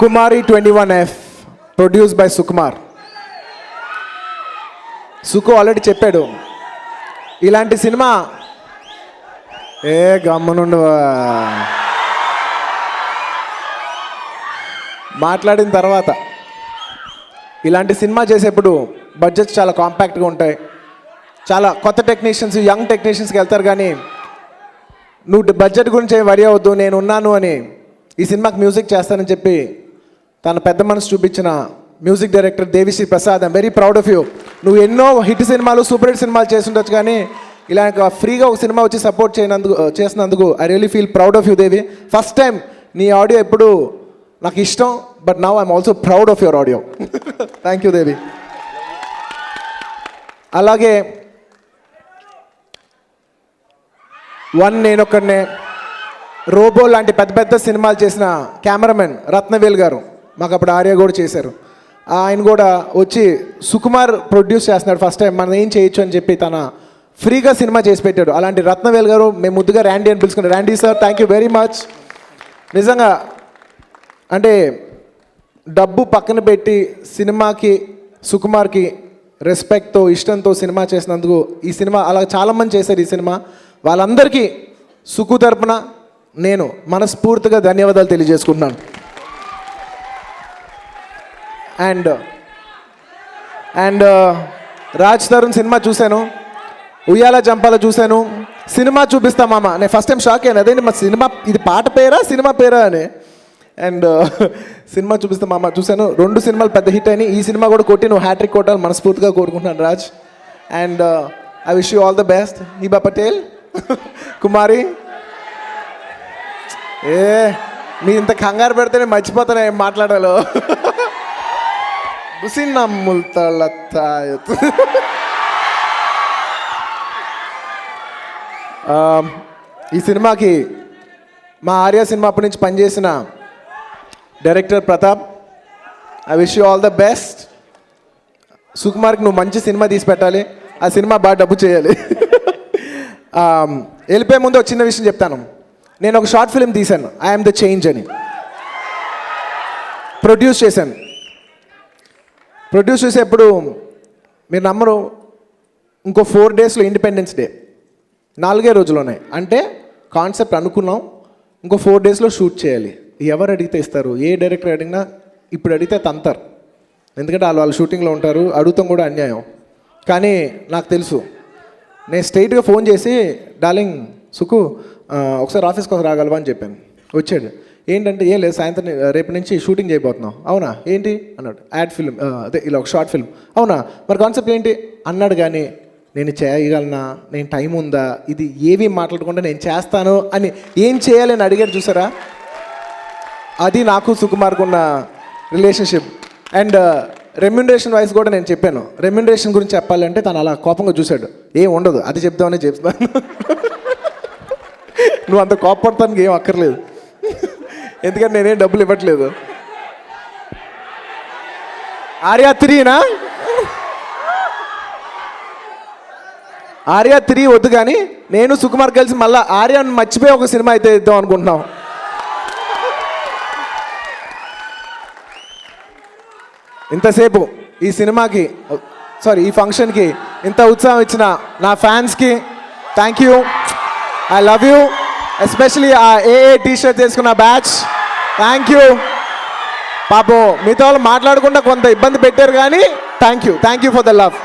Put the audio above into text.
Kumari twenty one F produce by Sukumar Suku already చెప్పాడు. ఇలాంటి cinema ఏ గమ్మునుండు మాట్లాడిన తర్వాత ఇలాంటి సినిమా చేసేప్పుడు బడ్జెట్స్ చాలా కాంపాక్ట్గా ఉంటాయి. చాలా కొత్త టెక్నీషియన్స్ యంగ్ టెక్నీషియన్స్కి వెళ్తారు కానీ నువ్వు బడ్జెట్ గురించి వరి అవద్దు నేను ఉన్నాను అని ఈ సినిమాకి మ్యూజిక్ చేస్తానని చెప్పి తన పెద్ద మనసు చూపించిన music director Devi Sri Prasad I'm very proud of you నువ్వు ఎన్నో హిట్ సినిమాలు సూపర్ హిట్ సినిమాలు చేస్తుండొచ్చు కానీ ఇలా ఫ్రీగా ఒక సినిమా వచ్చి సపోర్ట్ చేయనందుకు చేసినందుకు I really feel proud of you Devi. First time నీ ఆడియో ఎప్పుడు నాకు ఇష్టం but now I'm also proud of your audio thank you Devi. అలాగే వన్ నేనొక్కడనే రోబో లాంటి పెద్ద పెద్ద సినిమాలు చేసిన కెమెరామెన్ రత్నవేల్ గారు. మాకు అప్పుడు ఆర్య కూడా చేశారు. ఆయన కూడా వచ్చి సుకుమార్ ప్రొడ్యూస్ చేస్తున్నాడు ఫస్ట్ టైం మనం ఏం చేయొచ్చు అని చెప్పి తన ఫ్రీగా సినిమా చేసి పెట్టాడు. అలాంటి రత్నవేల్ గారు మేము ముద్దుగా ర్యాండీ అని పిలుచుకున్నాం. Randy sir thank you very much నిజంగా అంటే డబ్బు పక్కన పెట్టి సినిమాకి సుకుమార్కి రెస్పెక్ట్తో ఇష్టంతో సినిమా చేసినందుకు ఈ సినిమా అలా చాలామంది చేశారు ఈ సినిమా. వాళ్ళందరికీ సుకు తరపున నేను మనస్ఫూర్తిగా ధన్యవాదాలు తెలియజేసుకుంటున్నాను. And and Raj Tarun cinema చూశాను. ఉయ్యాల జంపాల చూశాను. సినిమా చూపిస్తా మామ. నేను ఫస్ట్ టైం షాక్ అయ్యాను అదేంటి మా సినిమా ఇది పాట పేరా సినిమా పేరా అని. అండ్ సినిమా చూపిస్తా మామ. చూశాను. రెండు సినిమాలు పెద్ద హిట్ అయినాయి. ఈ సినిమా కూడా కొట్టి నువ్వు హ్యాట్రిక్ కొట్టాలి. మనస్ఫూర్తిగా కోరుకుంటున్నాను Raj. And I wish you all the best Hebah Patel Kumari ఏ మీ ఇంత కంగారు పెడితేనే మర్చిపోతానే ఏం మాట్లాడాలో. బుసిన్నమ్ముల్తలత్తాయత్ um, ఈ సినిమాకి మా ఆర్య సినిమా అప్పటి నుంచి పనిచేసిన director Pratap I wish you all the best సుకుమార్కి నువ్వు మంచి సినిమా తీసి పెట్టాలి. ఆ సినిమా బాగా డబ్బు చేయాలి. Um, వెళ్ళిపోయే ముందు ఒక చిన్న విషయం చెప్తాను. నేను ఒక షార్ట్ ఫిల్మ్ తీశాను. ఐఎమ్ ద చేంజ్ అని. ప్రొడ్యూస్ చేశాను. ప్రొడ్యూస్ చేసేప్పుడు మీరు నమ్మరు. ఇంకో ఫోర్ డేస్లో ఇండిపెండెన్స్ డే నాలుగే రోజులు ఉన్నాయి అంటే కాన్సెప్ట్ అనుకున్నాం. ఇంకో ఫోర్ డేస్లో షూట్ చేయాలి. ఎవరు అడిగితే ఇస్తారు? ఏ డైరెక్టర్ అడిగినా ఇప్పుడు అడిగితే తంతారు. ఎందుకంటే వాళ్ళు వాళ్ళు షూటింగ్లో ఉంటారు. అడుగుతాం కూడా అన్యాయం. కానీ నాకు తెలుసు. నేను స్ట్రైట్గా ఫోన్ చేసి డార్లింగ్ సుకు ఒకసారి ఆఫీస్కి రాగలవా? అని చెప్పాను. వచ్చాడు. ఏంటంటే ఏం లేదు సాయంత్రం రేపు నుంచి షూటింగ్ చేయబోతున్నాం. అవునా? ఏంటి? అన్నాడు. యాడ్ ఫిల్మ్ అదే ఇలా ఒక షార్ట్ ఫిల్మ్. అవునా? మరి కాన్సెప్ట్ ఏంటి? అన్నాడు కానీ నేను చేయగలనా? నేను టైం ఉందా? ఇది ఏవి మాట్లాడకుండా నేను చేస్తాను అని ఏం చేయాలని అడిగాడు చూసారా? అది నాకు సుకుమార్కు ఉన్న రిలేషన్షిప్. అండ్ రెమ్యునరేషన్ వైస్ కూడా నేను చెప్పాను. రెమ్యునరేషన్ గురించి చెప్పాలంటే తను అలా కోపంగా చూశాడు. ఏం ఉండదు అది చెప్తామని చెప్తాను. నువ్వు అంత కోపడతానికి ఏం అక్కర్లేదు. ఎందుకంటే నేనేం డబ్బులు ఇవ్వట్లేదు. ఆర్యా త్రీనా? ఆర్యా త్రీ వద్దు కానీ నేను సుకుమార్ కలిసి మళ్ళీ ఆర్యాను మర్చిపోయి ఒక సినిమా అయితే ఇద్దాం అనుకుంటున్నాం. ఇంతసేపు ఈ సినిమాకి సారీ ఈ ఫంక్షన్కి ఇంత ఉత్సాహం ఇచ్చిన నా ఫ్యాన్స్కి thank you I love you especially ఆ ఏఏ టీ షర్ట్ చేసుకున్న బ్యాచ్ థ్యాంక్ యూ పాపం మిగతా వాళ్ళు మాట్లాడకుండా కొంత ఇబ్బంది పెట్టారు కానీ thank you thank you for the love